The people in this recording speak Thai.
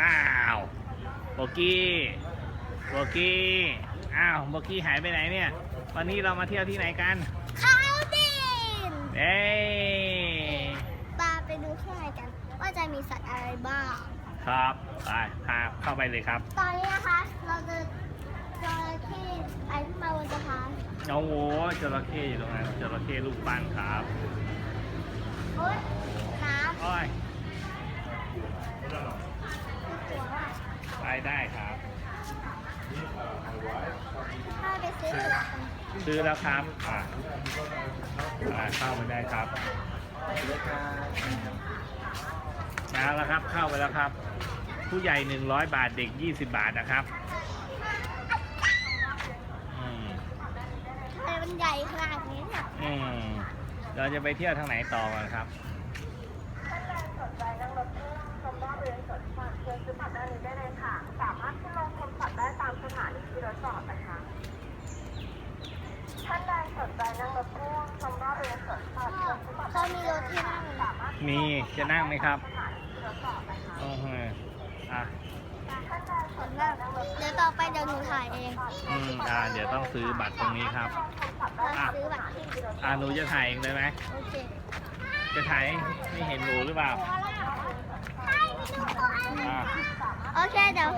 อ้าวโบกี้โบกี้อ้าวโบกี้หายไปไหนเนี่ย วันนี้เรามาเที่ยวที่ไหนกันเขาดินเอ้ยปาไปดูข้างในกัน ว่าจะมีสัตว์อะไรบ้าง ครับไปพาเข้าไปเลยครับ ตอนนี้นะคะ เราจะจระเข้ไอขึ้นมาบนสะพานโอ้โหจระเข้อยู่ตรงนั้นจระเข้ลูกปั้นครับ ไปได้ครับ ถ้าไปซื้อตั๋วกันซื้อแล้วครับอ่าอ่าเข้าไปได้ครับมาแล้วครับ เข้าไปแล้วครับ ผู้ใหญ่100บาทเด็ก20บาทนะครับอืมทำไมมันใหญ่ขนาดนี้เนี่ย อืมเราจะไปเที่ยวทางไหนต่อกันครับ นีที่รถจอดนะคะ ท่านใดสนใจนั่งรถตู้ชมรอบเรียนสวนสัตว์เชิญซื้อบัตรเขามีรถที่นั่งสามารถมีจะนั่งไหมครับสถานีที่รถจอดนะคะโอ้โหอะท่านใดสนใจนั่งนั่งรถตู้เดี๋ยวต่อไปเดี๋ยวหนูถ่ายเองอืมอ่าเดี๋ยวต้องซื้อบัตรตรงนี้ครับ เราซื้อบัตรที่อ่าหนูจะถ่ายเองเลยไหมโอเคจะถ่ายไม่เห็นหนูหรือเปล่า ใช่ไม่ต้องกลัวอ่าโอเคเดี๋ยว